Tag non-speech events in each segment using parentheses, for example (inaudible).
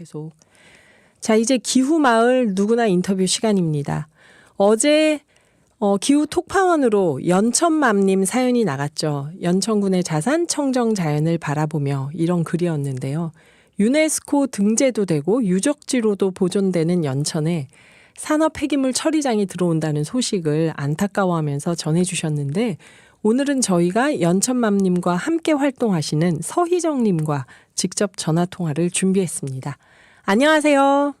계속. 자, 이제 기후 마을 누구나 인터뷰 시간입니다. 어제 어, 기후 톡파원으로 연천맘님 사연이 나갔죠. 연천군의 자산 청정 자연을 바라보며 이런 글이었는데요. 유네스코 등재도 되고 유적지로도 보존되는 연천에 산업 폐기물 처리장이 들어온다는 소식을 안타까워하면서 전해주셨는데 오늘은 저희가 연천맘님과 함께 활동하시는 서희정님과 직접 전화 통화를 준비했습니다. 안녕하세요.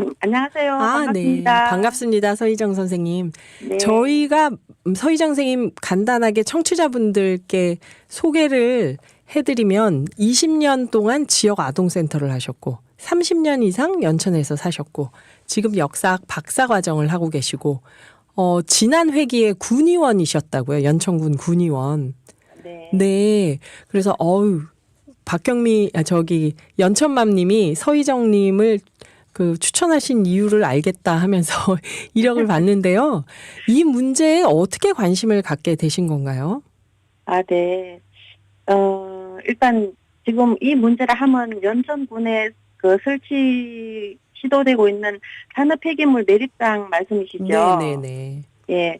음, 안녕하세요. 아, 반갑습니다. 네. 반갑습니다. 서희정 선생님. 네. 저희가 음, 서희정 선생님 간단하게 청취자분들께 소개를 해드리면 20년 동안 지역 아동센터를 하셨고 30년 이상 연천에서 사셨고 지금 역사학 박사 과정을 하고 계시고 어, 지난 회기에 군의원이셨다고요. 연천군 군의원. 네. 네. 그래서 어우 박경미 아, 저기 연천맘님이 서희정님을 그 추천하신 이유를 알겠다 하면서 (laughs) 이력을 봤는데요. 이 문제에 어떻게 관심을 갖게 되신 건가요? 아, 네. 어, 일단 지금 이 문제를 하면 연천군에 그 설치 시도되고 있는 산업 폐기물 매립장 말씀이시죠? 네 네 네. 예.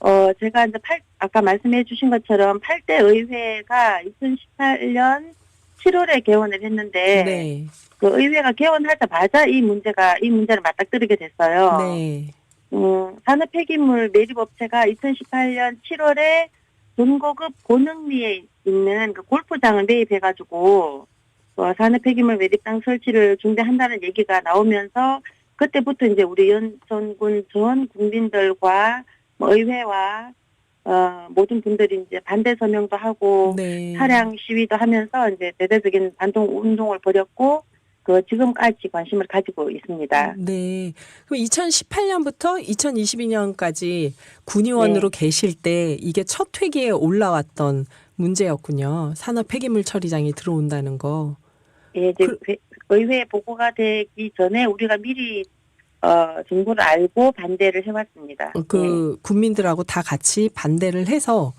어, 제가 이제 팔, 아까 말씀해 주신 것처럼 8대 의회가 2018년 7월에 개원을 했는데 네. 그 의회가 개원하자마자 이 문제가 이 문제를 맞닥뜨리게 됐어요. 네. 음, 산업 폐기물 매립 업체가 2018년 7월에 전고급 고능리에 있는 그 골프장을 매입해가지고 어, 산업 폐기물 매립장 설치를 준비한다는 얘기가 나오면서 그때부터 이제 우리 연천군 전 국민들과 뭐 의회와 어, 모든 분들이 이제 반대 서명도 하고 네. 차량 시위도 하면서 이제 대대적인 반동 운동을 벌였고 그 지금까지 관심을 가지고 있습니다. 네. 그럼 2018년부터 2022년까지 군의원으로 네. 계실 때 이게 첫 회기에 올라왔던 문제였군요. 산업 폐기물 처리장이 들어온다는 거. 예, 이제 그- 회- 의회에 보고가 되기 전에 우리가 미리 어, 정보를 알고 반대를 해왔습니다. 그 국민들하고 다 같이 반대를 해서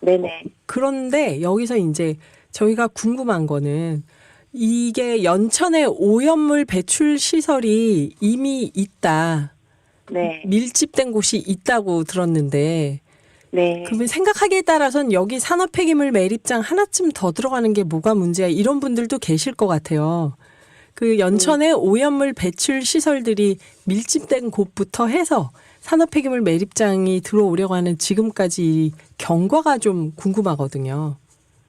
네, 네, 그런데 여기서 이제 저희가 궁금한 거는 이게 연천에 오염물 배출 시설이 이미 있다. 네, 밀집된 곳이 있다고 들었는데 네, 그러면 생각하기에 따라서는 여기 산업 폐기물 매립장 하나쯤 더 들어가는 게 뭐가 문제야 이런 분들도 계실 것 같아요. 그 연천에 오염물 배출 시설들이 밀집된 곳부터 해서 산업 폐기물 매립장이 들어오려고 하는 지금까지 경과가 좀 궁금하거든요.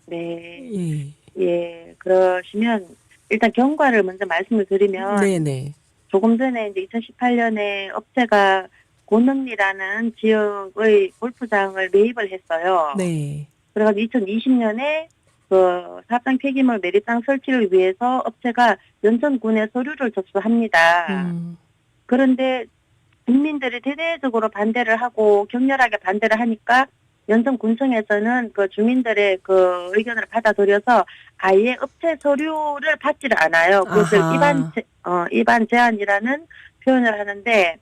네, 예. 예, 그러시면 일단 경과를 먼저 말씀을 드리면 네네. 조금 전에 이제 2018년에 업체가 고능리라는 지역의 골프장을 매입을 했어요. 네. 그래가지고 2020년에 그 사업장 폐기물 매립장 설치를 위해서 업체가 연천군에 서류를 접수합니다. 음. 그런데 국민들이 대대적으로 반대를 하고 격렬하게 반대를 하니까 연천군청에서는 그 주민들의 그 의견을 받아들여서 아예 업체 서류를 받지를 않아요. 그것을 아하. 일반 제, 어, 일반 제한이라는 표현을 하는데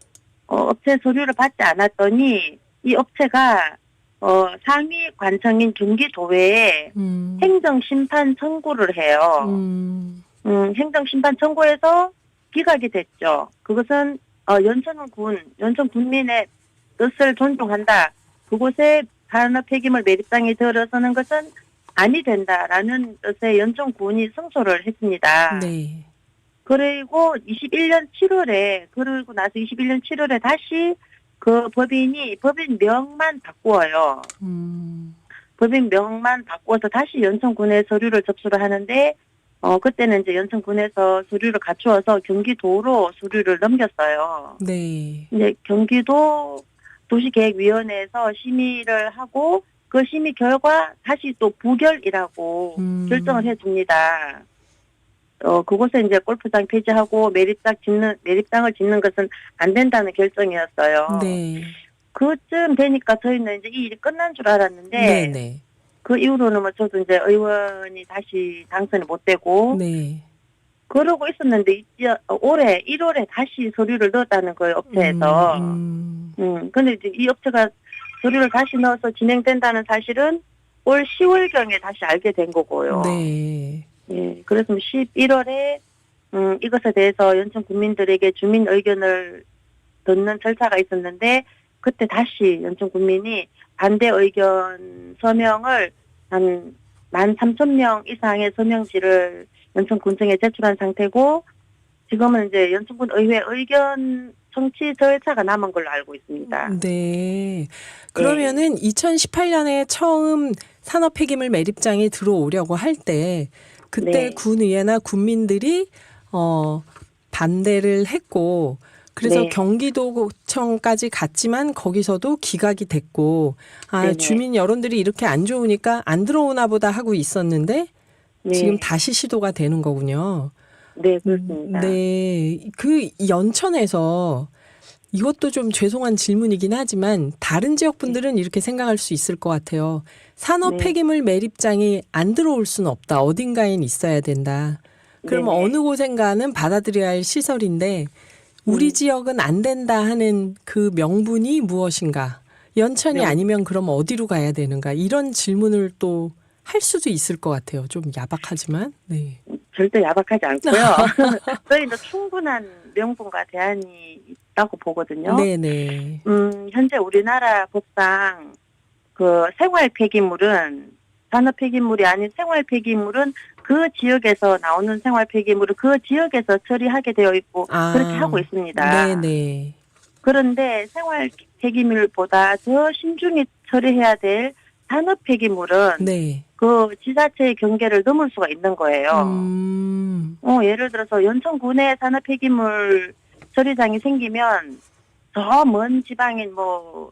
어, 업체 서류를 받지 않았더니 이 업체가 어, 상위 관청인 경기도회에 음. 행정심판 청구를 해요. 음. 음, 행정심판 청구해서 기각이 됐죠. 그것은 어, 연천군, 연천 군민의 뜻을 존중한다. 그곳에 산업 폐기물 매립장이 들어서는 것은 아니 된다라는 뜻의 연천군이 승소를 했습니다. 네. 그리고 21년 7월에 그러고 나서 21년 7월에 다시 그 법인이 법인 명만 바꾸어요. 음. 법인 명만 바꿔서 다시 연천군에 서류를 접수를 하는데 어 그때는 이제 연천군에서 서류를 갖추어서 경기도로 서류를 넘겼어요. 네. 이제 경기도 도시계획위원회에서 심의를 하고 그 심의 결과 다시 또 부결이라고 음. 결정을 해줍니다. 어 그곳에 이제 골프장 폐지하고 매립장 짓는 매립장을 짓는 것은 안 된다는 결정이었어요. 네. 그쯤 되니까 저희는 이제 이 일이 끝난 줄 알았는데 네. 네. 그 이후로는 뭐 저도 이제 의원이 다시 당선이 못 되고 네. 그러고 있었는데 이제 올해 1월에 다시 서류를 넣었다는 거예요 업체에서. 음. 음. 근데 이제 이 업체가 서류를 다시 넣어서 진행된다는 사실은 올 10월경에 다시 알게 된 거고요. 네. 예. 그래서 11월에 음, 이것에 대해서 연천 국민들에게 주민 의견을 듣는 절차가 있었는데 그때 다시 연천 국민이 반대 의견 서명을 한 13,000명 이상의 서명지를 연천군청에 제출한 상태고 지금은 이제 연천군 의회 의견 청취 절차가 남은 걸로 알고 있습니다. 네. 그러면은 2018년에 처음 산업 폐기물 매립장에 들어오려고 할 때 그때 네. 군의회나 군민들이 어 반대를 했고 그래서 네. 경기도청까지 갔지만 거기서도 기각이 됐고 아 네네. 주민 여론들이 이렇게 안 좋으니까 안 들어오나 보다 하고 있었는데 네, 지금 다시 시도가 되는 거군요. 네 그렇습니다. 네. 그 연천에서 이것도 좀 죄송한 질문이긴 하지만 다른 지역 분들은 이렇게 생각할 수 있을 것 같아요. 산업 네. 폐기물 매립장이 안 들어올 수는 없다. 어딘가엔 있어야 된다. 그러면 네네. 어느 곳엔가는 받아들여야 할 시설인데 우리 음. 지역은 안 된다 하는 그 명분이 무엇인가? 연천이 명- 아니면 그럼 어디로 가야 되는가? 이런 질문을 또 할 수도 있을 것 같아요. 좀 야박하지만. 네. 절대 야박하지 않고요. (laughs) (laughs) 저희는 충분한 명분과 대안이 있다고 보거든요. 네네. 음, 현재 우리나라 법상 그 생활 폐기물은 산업 폐기물이 아닌 생활 폐기물은 그 지역에서 나오는 생활 폐기물을 그 지역에서 처리하게 되어 있고 아. 그렇게 하고 있습니다. 네네. 그런데 생활 폐기물보다 더 신중히 처리해야 될 산업 폐기물은 네. 그 지자체의 경계를 넘을 수가 있는 거예요. 음. 어, 예를 들어서 연천군에 산업 폐기물 처리장이 생기면 저 먼 지방인 뭐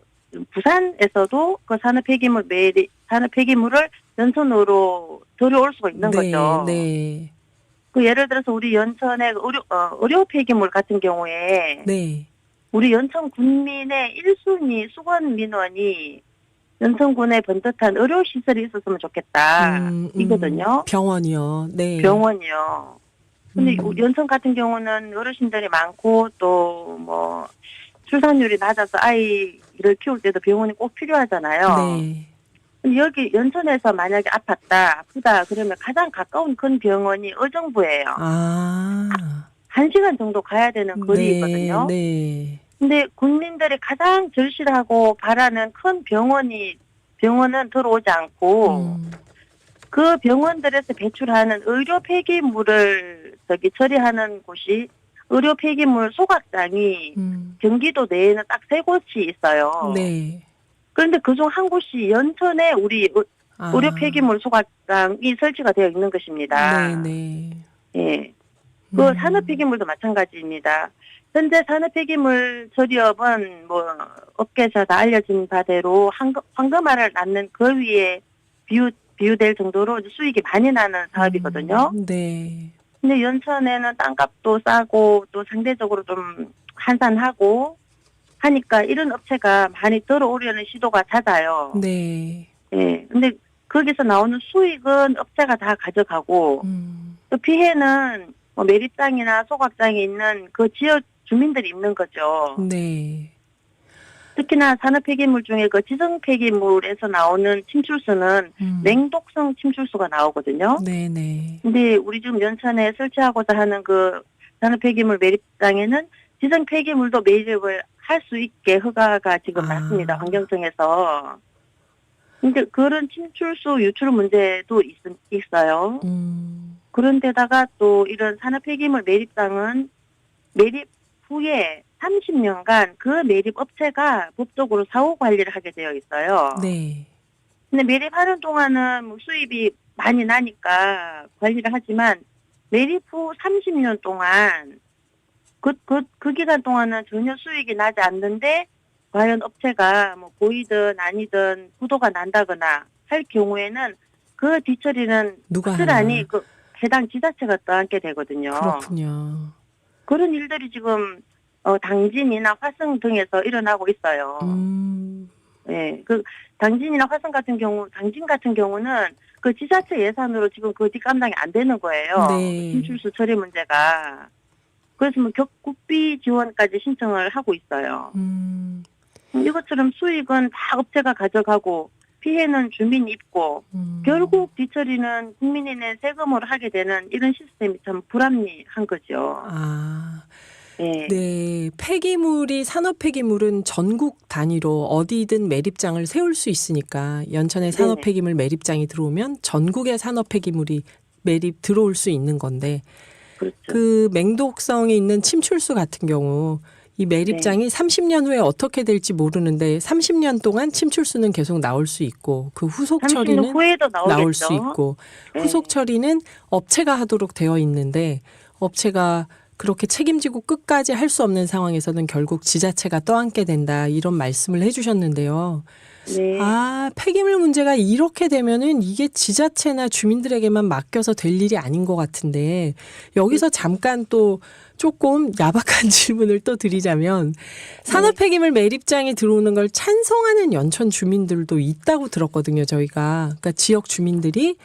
부산에서도 그 산업 폐기물 매리 산업 폐기물을 연천으로 들여올 수가 있는 네, 거죠. 네. 그 예를 들어서 우리 연천의 의료 어, 의료 폐기물 같은 경우에 네. 우리 연천 군민의 1순위 수건 민원이 연천군에 번듯한 의료 시설이 있었으면 좋겠다. 음, 음. 이거든요. 병원이요. 네. 병원이요. 근데 음. 연천 같은 경우는 어르신들이 많고 또 뭐 출산율이 낮아서 아이를 키울 때도 병원이 꼭 필요하잖아요. 네. 근데 여기 연천에서 만약에 아팠다, 아프다 그러면 가장 가까운 큰 병원이 의정부예요. 아. 한 시간 정도 가야 되는 거리거든요. 네. 근데 국민들이 가장 절실하고 바라는 큰 병원이 병원은 들어오지 않고 음. 그 병원들에서 배출하는 의료 폐기물을 저기 처리하는 곳이 의료 폐기물 소각장이 음. 경기도 내에는 딱 세 곳이 있어요. 네. 그런데 그중 한 곳이 연천에 우리 의- 아. 의료 폐기물 소각장이 설치가 되어 있는 것입니다. 네, 네. 예. 그 음. 산업 폐기물도 마찬가지입니다. 현재 산업 폐기물 처리업은 뭐 업계에서 다 알려진 바대로 황금, 황금알을 낳는 그 위에 비유 비유될 정도로 수익이 많이 나는 사업이거든요. 음, 네. 근데 연천에는 땅값도 싸고 또 상대적으로 좀 한산하고 하니까 이런 업체가 많이 들어오려는 시도가 잦아요. 네. 예. 근데 거기서 나오는 수익은 업체가 다 가져가고 음. 또 피해는 뭐 매립장이나 소각장이 있는 그 지역 주민들이 입는 거죠. 네. 특히나 산업 폐기물 중에 그 지성 폐기물에서 나오는 침출수는 음. 냉독성 침출수가 나오거든요. 네, 네. 근데 우리 지금 연천에 설치하고자 하는 그 산업 폐기물 매립장에는 지성 폐기물도 매립을 할 수 있게 허가가 지금 아. 났습니다. 환경청에서. 근데 그런 침출수 유출 문제도 있, 있어요. 음. 그런데다가 또 이런 산업 폐기물 매립장은 매립 후에 30년간 그 매립 업체가 법적으로 사후 관리를 하게 되어 있어요. 네. 근데 매립하는 동안은 뭐 수입이 많이 나니까 관리를 하지만 매립 후 30년 동안 그, 그, 그 기간 동안은 전혀 수익이 나지 않는데 과연 업체가 뭐 보이든 아니든 부도가 난다거나 할 경우에는 그 뒤처리는 누가? 확실하니 그 해당 지자체가 떠안게 되거든요. 그렇군요. 그런 일들이 지금 어, 당진이나 화성 등에서 일어나고 있어요. 음. 예, 그 당진이나 화성 같은 경우, 당진 같은 경우는 그 지자체 예산으로 지금 그 뒷감당이 안 되는 거예요. 네. 침출수 처리 문제가. 그래서 뭐 격- 국비 지원까지 신청을 하고 있어요. 음. 이것처럼 수익은 다 업체가 가져가고 피해는 주민이 입고 음. 결국 뒤처리는 국민이 낸 세금으로 하게 되는 이런 시스템이 참 불합리한 거죠. 아, 네. 네. 폐기물이 산업 폐기물은 전국 단위로 어디든 매립장을 세울 수 있으니까 연천에 산업. 폐기물 매립장이 들어오면 전국의 산업 폐기물이 매립 들어올 수 있는 건데 그렇죠. 그 맹독성이 있는 침출수 같은 경우 이 매립장이 30년 후에 어떻게 될지 모르는데 30년 동안 침출수는 계속 나올 수 있고 그 후속 30년 처리는. 나올 수 있고 네. 후속 처리는 업체가 하도록 되어 있는데 업체가 그렇게 책임지고 끝까지 할 수 없는 상황에서는 결국 지자체가 떠안게 된다 이런 말씀을 해주셨는데요. 네. 아 폐기물 문제가 이렇게 되면은 이게 지자체나 주민들에게만 맡겨서 될 일이 아닌 것 같은데 여기서 잠깐 또 조금 야박한 (laughs) 질문을 또 드리자면 산업 폐기물 매립장에 들어오는 걸 찬성하는 연천 주민들도 있다고 들었거든요. 저희가 그러니까 지역 주민들이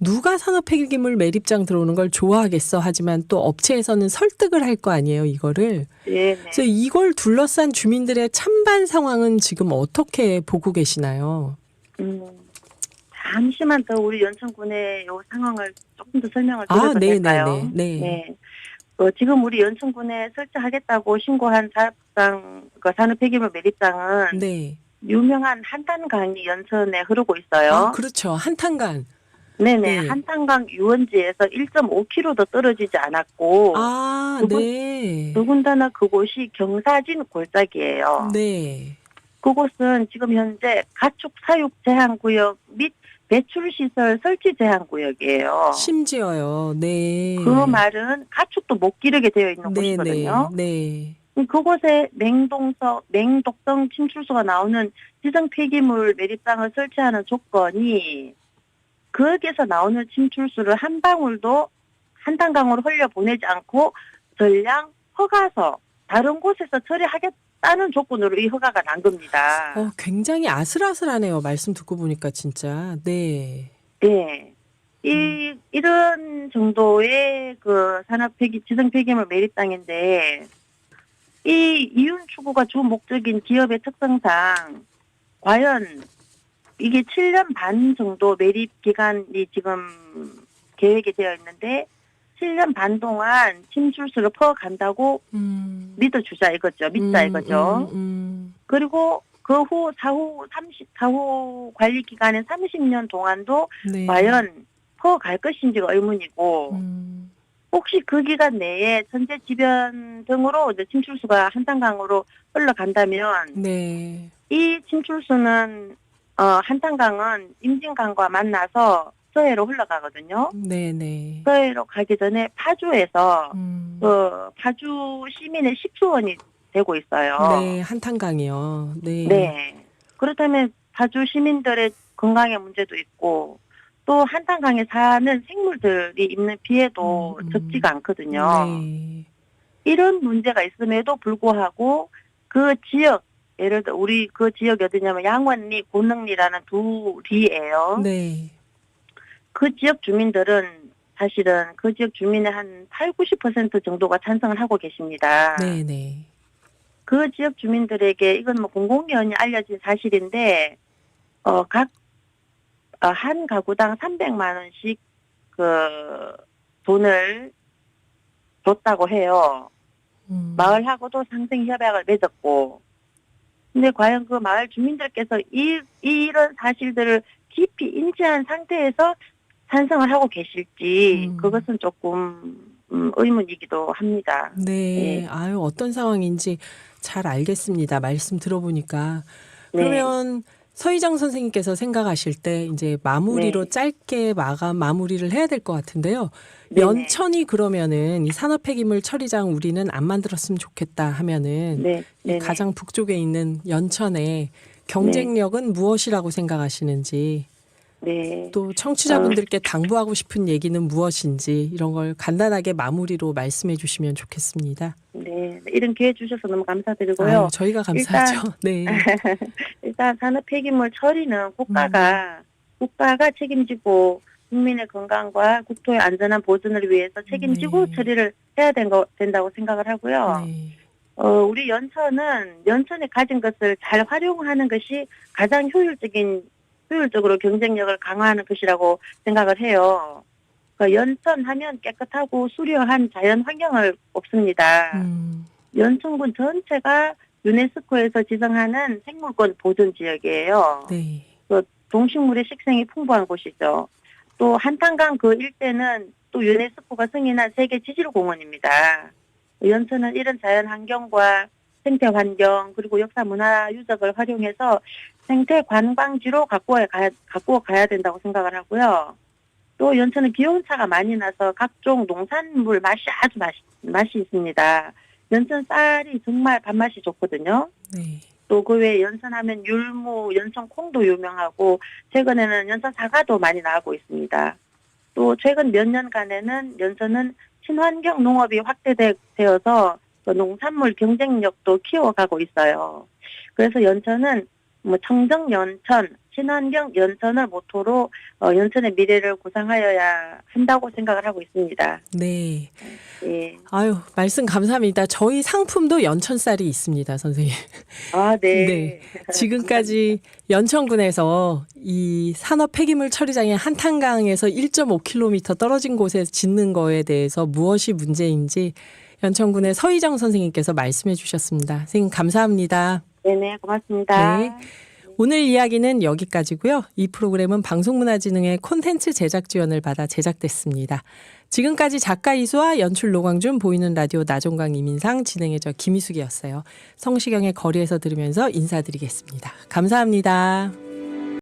누가 산업 폐기물 매립장 들어오는 걸 좋아하겠어 하지만 또 업체에서는 설득을 할 거 아니에요 이거를 네. 네. 그래서 이걸 둘러싼 주민들의 찬반 상황은 지금 어떻게 보고 계시나요? 음, 잠시만 더 우리 연천군의 요 상황을 조금 더 설명을 아, 드려도 네, 될까요? 네, 네, 네. 어, 지금 우리 연천군에 설치하겠다고 신고한 사업장 그 산업 폐기물 매립장은 네. 유명한 한탄강이 연천에 흐르고 있어요. 아, 그렇죠. 한탄간. 네네. 네. 한탄강 유원지에서 1.5km도 떨어지지 않았고 아, 그곳- 네. 더군다나 그곳이 경사진 골짜기예요. 네. 그곳은 지금 현재 가축 사육 제한 구역 및 배출 시설 설치 제한 구역이에요. 심지어요. 네. 그 말은 가축도 못 기르게 되어 있는 네, 네. 곳이거든요. 네. 그곳에 맹동성, 맹독성 침출수가 나오는 지정 폐기물 매립장을 설치하는 조건이 거기에서 나오는 침출수를 한 방울도 한탄강으로 흘려 보내지 않고 전량 허가서 다른 곳에서 처리하겠다는 조건으로 이 허가가 난 겁니다. 어, 굉장히 아슬아슬하네요. 말씀 듣고 보니까 진짜. 네. 네. 이, 이런 정도의 그 산업 폐기, 지정 폐기물 매립장인데, 이 이윤 추구가 주 목적인 기업의 특성상, 과연 이게 7년 반 정도 매립 기간이 지금 계획이 되어 있는데, 7년 반 동안 침출수를 퍼간다고 음. 믿어주자 이거죠. 믿자 음, 이거죠. 음, 음. 그리고 그 후, 사후 30, 사후 관리 기간인 30년 동안도 네. 과연 퍼갈 것인지가 의문이고 음. 혹시 그 기간 내에 천재 지변 등으로 이제 침출수가 한탄강으로 흘러간다면 네. 이 침출수는 어, 한탄강은 임진강과 만나서 서해로 흘러가거든요. 네, 네. 서해로 가기 전에 파주에서 음. 그 파주 시민의 식수원이 되고 있어요. 네, 한탄강이요. 네. 네. 그렇다면 파주 시민들의 건강의 문제도 있고 또 한탄강에 사는 생물들이 입는 피해도 음, 음. 적지가 않거든요. 네. 이런 문제가 있음에도 불구하고 그 지역 예를 들어 우리 그 지역이 어디냐면 양원리, 고능리라는 두 리예요. 네. 그 지역 주민들은 사실은 그 지역 주민의 한 8, 90% 정도가 찬성을 하고 계십니다. 네, 네. 그 지역 주민들에게 이건 뭐 공공연히 알려진 사실인데 어각 어, 한 가구당 300만 원씩 그 돈을 줬다고 해요. 음. 마을하고도 상생 협약을 맺었고 근데 과연 그 마을 주민들께서 이 이런 사실들을 깊이 인지한 상태에서 찬성을 하고 계실지 음. 그것은 조금 음, 의문이기도 합니다. 네. 네. 아유, 어떤 상황인지 잘 알겠습니다. 말씀 들어보니까. 네. 그러면 서희정 선생님께서 생각하실 때 이제 마무리로 네. 짧게 마감 마무리를 해야 될 것 같은데요. 네네. 연천이 그러면은 이 산업 폐기물 처리장 우리는 안 만들었으면 좋겠다 하면은 네, 이 네, 가장 북쪽에 있는 연천의 경쟁력은 무엇이라고 생각하시는지 네. 또 청취자분들께 당부하고 싶은 얘기는 무엇인지 이런 걸 간단하게 마무리로 말씀해 주시면 좋겠습니다. 네, 이런 기회 주셔서 너무 감사드리고요. 아유, 저희가 감사하죠. (laughs) 네. 일단 산업 폐기물 처리는 국가가 국가가 책임지고 국민의 건강과 국토의 안전한 보존을 위해서 책임지고 네. 처리를 해야 된 거, 된다고 생각을 하고요. 네. 어, 우리 연천은 연천에 가진 것을 잘 활용하는 것이 가장 효율적인 효율적으로 경쟁력을 강화하는 것이라고 생각을 해요. 그러니까 연천하면 깨끗하고 수려한 자연 환경을 뽑습니다. 음, 연천군 전체가 유네스코에서 지정하는 생물권 보존 지역이에요. 네. 동식물의 식생이 풍부한 곳이죠. 또 한탄강 그 일대는 또 유네스코가 승인한 세계 지질공원입니다. 연천은 이런 자연 환경과 생태 환경 그리고 역사 문화 유적을 활용해서 생태 관광지로 갖고 가야, 갖고 가야 된다고 생각을 하고요. 또 연천은 기온차가 많이 나서 각종 농산물 맛이 아주 맛, 맛이 있습니다. 연천 쌀이 정말 밥맛이 좋거든요. 네. 또그 외에 연천하면 율무, 연천 콩도 유명하고 최근에는 연천 사과도 많이 나오고 있습니다. 또 최근 몇 년간에는 연천은 친환경 농업이 확대되어서 그 농산물 경쟁력도 키워가고 있어요. 그래서 연천은 뭐 청정 연천, 친환경 연천을 모토로 어, 연천의 미래를 구상하여야 한다고 생각을 하고 있습니다. 네. 예. 아유, 말씀 감사합니다. 저희 상품도 연천 쌀이 있습니다, 선생님. 아, 네. (laughs) 네. 지금까지 연천군에서 이 산업 폐기물 처리장이 한탄강에서 1.5km 떨어진 곳에 짓는 거에 대해서 무엇이 문제인지 연천군의 서희정 선생님께서 말씀해 주셨습니다. 선생님 감사합니다. 네네, 고맙습니다. 네. 오늘 이야기는 여기까지고요. 이 프로그램은 방송문화진흥의 콘텐츠 제작 지원을 받아 제작됐습니다. 지금까지 작가 이수와 연출 노광준 보이는 라디오 나종강 이민상 진행의 저 김희숙이었어요. 성시경의 거리에서 들으면서 인사드리겠습니다. 감사합니다.